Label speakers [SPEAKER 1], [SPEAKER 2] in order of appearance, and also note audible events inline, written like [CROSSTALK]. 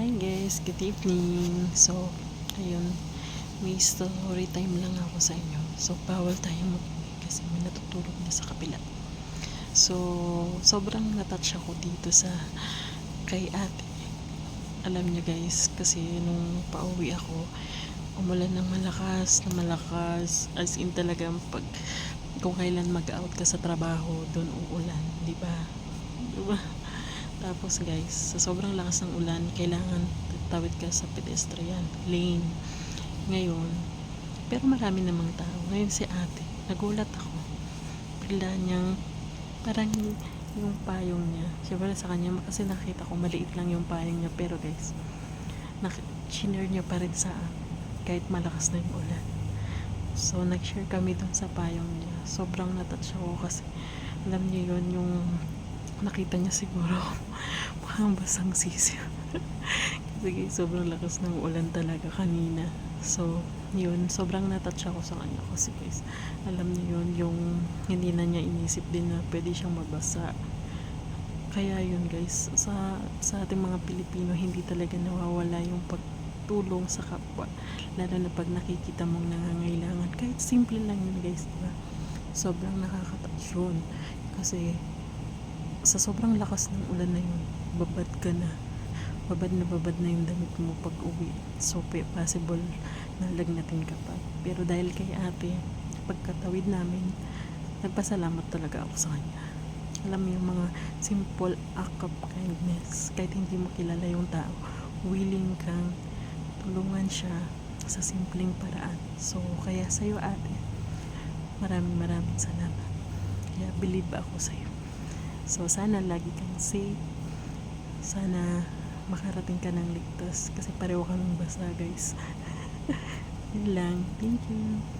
[SPEAKER 1] Hi guys, good evening. So, ayun, may story time lang ako sa inyo. So, bawal tayong mag kasi may natutulog na sa kapila. So, sobrang natouch ako dito sa kay ate. Alam niyo guys, kasi nung pauwi ako, umulan ng malakas, na malakas. As in talagang pag kung kailan mag-out ka sa trabaho, doon uulan, di ba? Di ba? Tapos guys, sa sobrang lakas ng ulan, kailangan tawid ka sa pedestrian lane. Ngayon, pero marami namang tao. Ngayon si ate, nagulat ako. Bigla niyang, parang yung payong niya. Siyempre sa kanya, kasi nakita ko maliit lang yung payong niya. Pero guys, chinner niya pa rin sa. Kahit malakas na yung ulan. So, nag-share kami dun sa payong niya. Sobrang natouch ako kasi alam niyo yun, yung nakita niya siguro [LAUGHS] mukhang basang sisiw. kasi [LAUGHS] sobrang lakas ng ulan talaga kanina. So, yun, sobrang natouch ako sa kanya kasi guys, alam niyo yun, yung hindi na niya inisip din na pwede siyang mabasa. Kaya yun guys, sa, sa ating mga Pilipino, hindi talaga nawawala yung pagtulong sa kapwa. Lalo na pag nakikita mong nangangailangan. Kahit simple lang yun guys, diba? Sobrang nakakatouch yun. Kasi, sa sobrang lakas ng ulan na yun, babad ka na. Babad na babad na yung damit mo pag uwi. So, possible na lagnatin ka pa. Pero dahil kay ate, pagkatawid namin, nagpasalamat talaga ako sa kanya. Alam mo yung mga simple act of kindness. Kahit hindi mo kilala yung tao, willing kang tulungan siya sa simpleng paraan. So, kaya sa'yo ate, maraming maraming salamat. Kaya believe ako sa'yo. So, sana lagi kang safe. Sana makarating ka ng ligtas. Kasi pareho kaming basa, guys. [LAUGHS] Yun lang. Thank you.